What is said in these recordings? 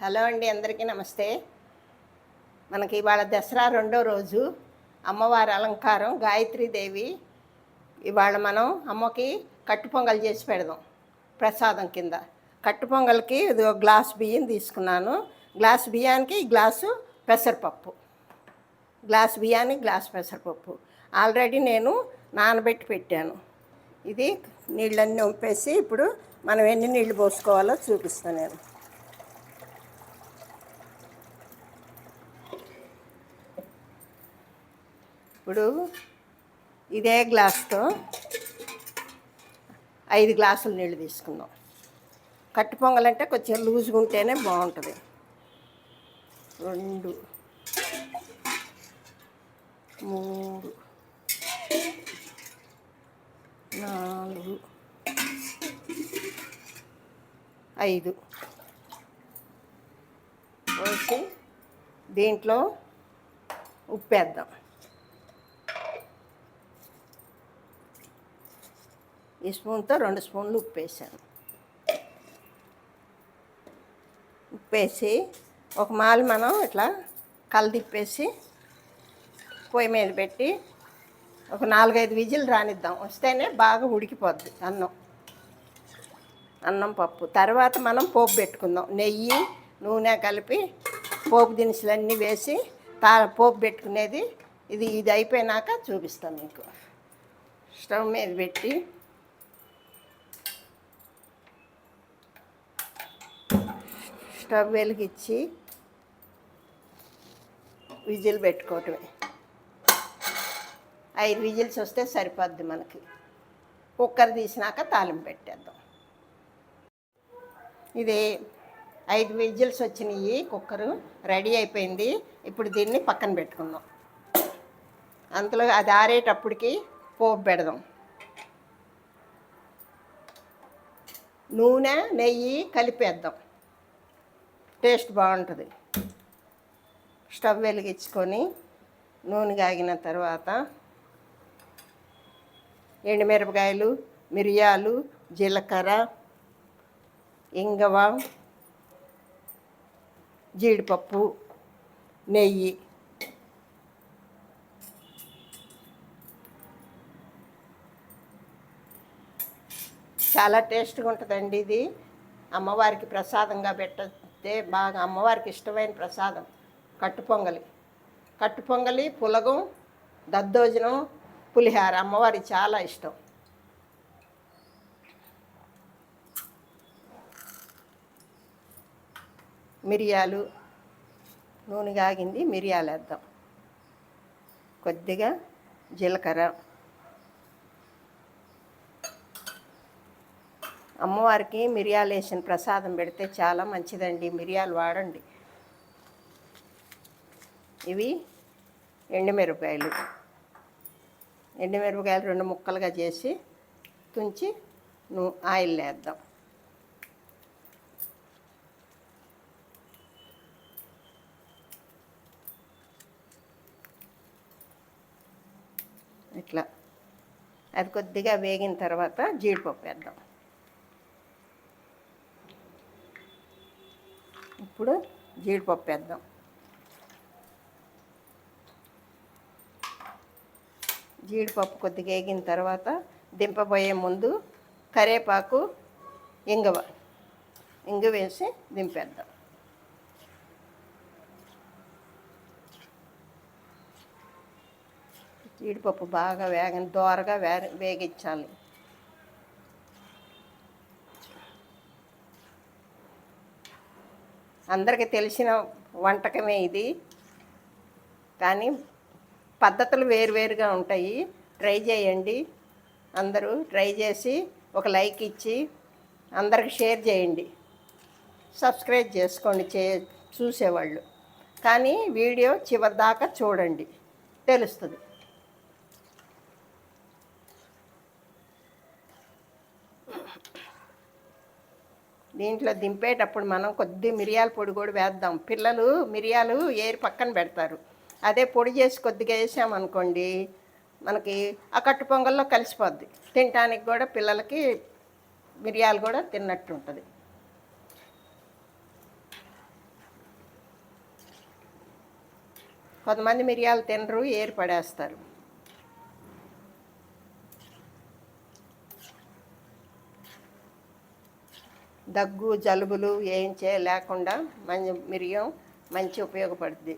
Hello అండి అందరికీ నమస్తే. మనకి ఇవాళ దసరా రెండో రోజు అమ్మవారి అలంకారం గాయత్రీదేవి ఇవాళ మనం అమ్మకి కట్టు పొంగల్ చేసి పెడదాం ప్రసాదం కింద. కట్టు పొంగల్కి ఇది ఒక గ్లాస్ బియ్యం తీసుకున్నాను. గ్లాస్ బియ్యానికి గ్లాసు పెసరపప్పు. గ్లాస్ బియ్యానికి గ్లాస్ పెసరపప్పు. ఆల్రెడీ నేను నానబెట్టి పెట్టాను. ఇది నీళ్ళన్నీ ఒంపేసి ఇప్పుడు మనం ఎన్ని నీళ్ళు పోసుకోవాలో చూపిస్తాను నేను. ఇప్పుడు ఇదే గ్లాస్తో ఐదు గ్లాసులు నీళ్ళు తీసుకుందాం. కట్టు పొంగలంటే కొంచెం లూజ్గా ఉంటేనే బాగుంటుంది. రెండు మూడు నాలుగు ఐదు. ఓకే దీంట్లో ఉప్పు ఈ స్పూన్తో రెండు స్పూన్లు ఉప్పు వేసాను ఉప్పు వేసి ఒక మాలు మనం ఇట్లా కలదిప్పేసి పొయ్యి మీద పెట్టి ఒక నాలుగైదు విజిల్ రానిద్దాం. వస్తేనే బాగా ఉడికిపోద్ది అన్నం. అన్నం పప్పు. తర్వాత మనం పోపు పెట్టుకుందాం. నెయ్యి నూనె కలిపి పోపు దినుసులన్నీ వేసి తా పోపు పెట్టుకునేది ఇది ఇది అయిపోయినాక చూపిస్తాను మీకు. స్టవ్ మీద పెట్టి స్టవ్ వెలిగించి విజిల్ పెట్టుకోవటమే. ఐదు విజిల్స్ వస్తే సరిపోద్ది మనకి. కుక్కర్ తీసినాక తాలింపు పెట్టేద్దాం. ఇది ఐదు విజిల్స్ వచ్చినాయి కుక్కరు రెడీ అయిపోయింది. ఇప్పుడు దీన్ని పక్కన పెట్టుకుందాం. అంతలో అది ఆరేటప్పటికి పోపు పెడదాం. నూనె నెయ్యి కలిపేద్దాం. టేస్ట్ బాగుంటుంది. స్టవ్ వెలిగించుకొని నూనె కాగిన తర్వాత ఎండుమిరపకాయలు మిరియాలు జీలకర్ర ఇంగవ జీడిపప్పు నెయ్యి. చాలా టేస్ట్గా ఉంటుందండి ఇది. అమ్మవారికి ప్రసాదంగా పెట్ట అంటే బాగా అమ్మవారికి ఇష్టమైన ప్రసాదం కట్టు పొంగలి కట్టు పొంగలి పులగం దద్దోజనం పులిహార అమ్మవారికి చాలా ఇష్టం. మిరియాలు నూనె కాగింది మిరియాలు వేద్దాం కొద్దిగా జీలకర్ర అమ్మవారికి మిరియాలు వేసిన ప్రసాదం పెడితే చాలా మంచిదండి. మిరియాలు వాడండి. ఇవి ఎండుమిరపకాయలు. ఎండుమిరపకాయలు రెండు ముక్కలుగా చేసి తుంచి నూ ఆయిల్ వేద్దాం ఇట్లా. అది కొద్దిగా వేగిన తర్వాత జీడిపప్పు వేద్దాం. ఇప్పుడు జీడిపప్పు వేద్దాం. జీడిపప్పు కొద్దిగా వేగిన తర్వాత దింపబోయే ముందు కరేపాకు ఇంగవ. ఇంగు వేసి దింపేద్దాం. జీడిపప్పు బాగా వేగ దోరగా వే వేగించాలి అందరికీ తెలిసిన వంటకమే ఇది. కానీ పద్ధతులు వేరువేరుగా ఉంటాయి. ట్రై చేయండి. అందరూ ట్రై చేసి ఒక లైక్ ఇచ్చి అందరికి షేర్ చేయండి. సబ్స్క్రైబ్ చేసుకోండి చే చూసేవాళ్ళు. కానీ వీడియో చివరి దాకా చూడండి. తెలుస్తుంది. దీంట్లో దింపేటప్పుడు మనం కొద్ది మిరియాల పొడి కూడా వేద్దాం. పిల్లలు మిరియాలు ఏరి పక్కన పెడతారు. అదే పొడి చేసి కొద్దిగా వేసామనుకోండి మనకి ఆ కట్టు పొంగల్లో కలిసిపోద్ది. తినటానికి కూడా పిల్లలకి మిరియాలు కూడా తిన్నట్టు ఉంటుంది. కొంతమంది మిరియాలు తినరు ఏర్పడేస్తారు దగ్గు జలుబులు ఏం చేయలేకుండా మంచి మిరియం మంచి ఉపయోగపడుతుంది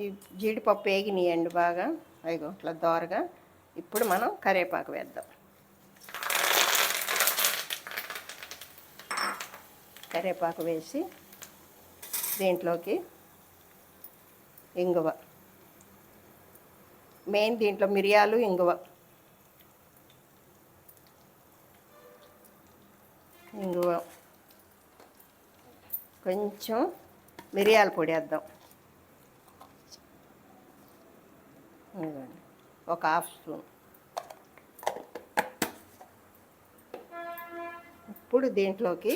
ఈ జీడిపప్పు వేగినాయండి బాగా అయ్యో అట్లా దోరగా. ఇప్పుడు మనం కరివేపాకు వేద్దాం. కరివేపాకు వేసి దీంట్లోకి ఇంగువ. మెయిన్ దీంట్లో మిరియాలు ఇంగువ. ఇంగువ. కొంచెం మిరియాల పొడి వేద్దాం. ఒక హాఫ్ స్పూన్. ఇప్పుడు దీంట్లోకి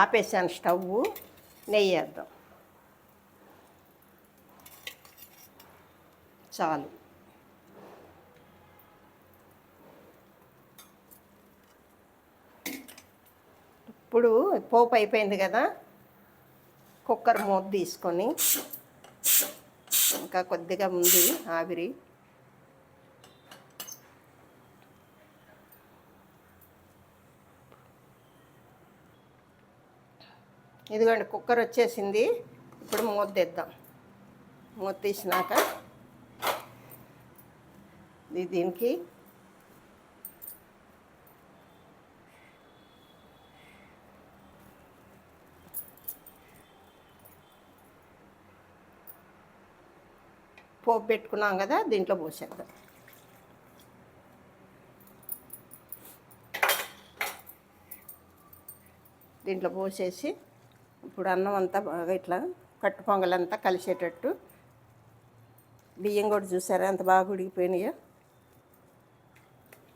ఆపేసాను స్టవ్ నెయ్యి వేద్దాం. చాలు. ఇప్పుడు పోపు అయిపోయింది కదా కుక్కర్ మూత తీసుకొని ఇంకా కొద్దిగా ఉంది ఆవిరి ఇదిగోండి కుక్కర్ వచ్చేసింది. ఇప్పుడు మూత తెద్దాం. మూత తీసినాక దీనికి పోపు పెట్టుకున్నాం కదా దీంట్లో పోసేద్దాం. దీంట్లో పోసేసి ఇప్పుడు అన్నం అంతా బాగా ఇట్లా కట్టు పొంగలంతా కలిసేటట్టు. బియ్యం కూడా చూసారా? అంత బాగా ఉడికిపోయినాయో.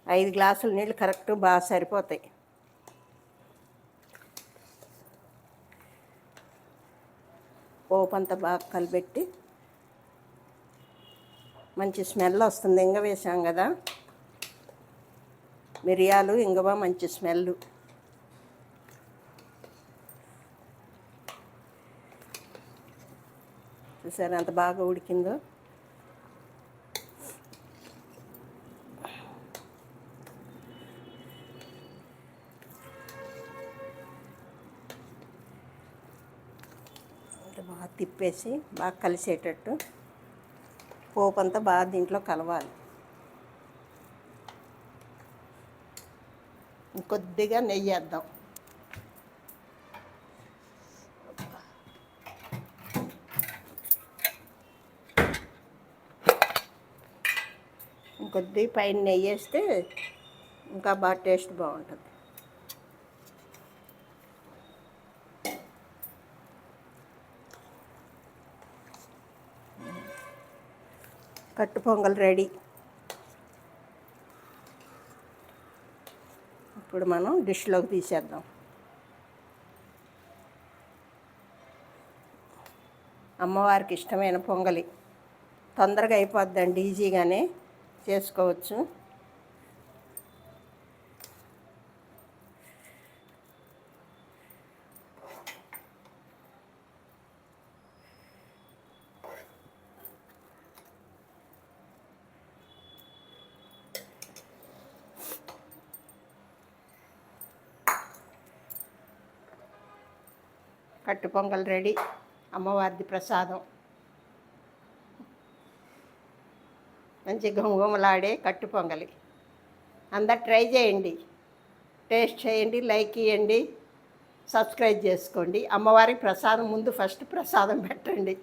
ఐదు గ్లాసుల నీళ్ళు కరెక్ట్ బాగా సరిపోతాయి. పోపు అంతా బాగా కలిపెట్టి మంచి స్మెల్ వస్తుంది. ఇంగ వేసాం కదా. మిరియాలు ఇంగవ మంచి స్మెల్ చూసారు ఎంత బాగా ఉడికిందో? బాగా తిప్పేసి బాగా కలిసేటట్టు పోపు అంతా బాగా దీంట్లో కలవాలి. కొద్దిగా నెయ్యి వేద్దాం కొద్ది పైన నెయ్యి వేస్తే ఇంకా బాగా టేస్ట్ బాగుంటుంది. కట్టు పొంగల్ రెడీ. ఇప్పుడు మనం డిష్లోకి తీసేద్దాం. అమ్మవారికి ఇష్టమైన పొంగలి. తొందరగా అయిపోద్దండి ఈజీగానే. చేసుకోవచ్చు. కట్టు పొంగల్ రెడీ. అమ్మవారిది ప్రసాదం. మంచి ఘుమఘుమలాడే కట్టు పొంగలి. అందరు ట్రై చేయండి. టేస్ట్ చేయండి లైక్ ఇవ్వండి సబ్స్క్రైబ్ చేసుకోండి. అమ్మవారికి ప్రసాదం ముందు ఫస్ట్ ప్రసాదం పెట్టండి.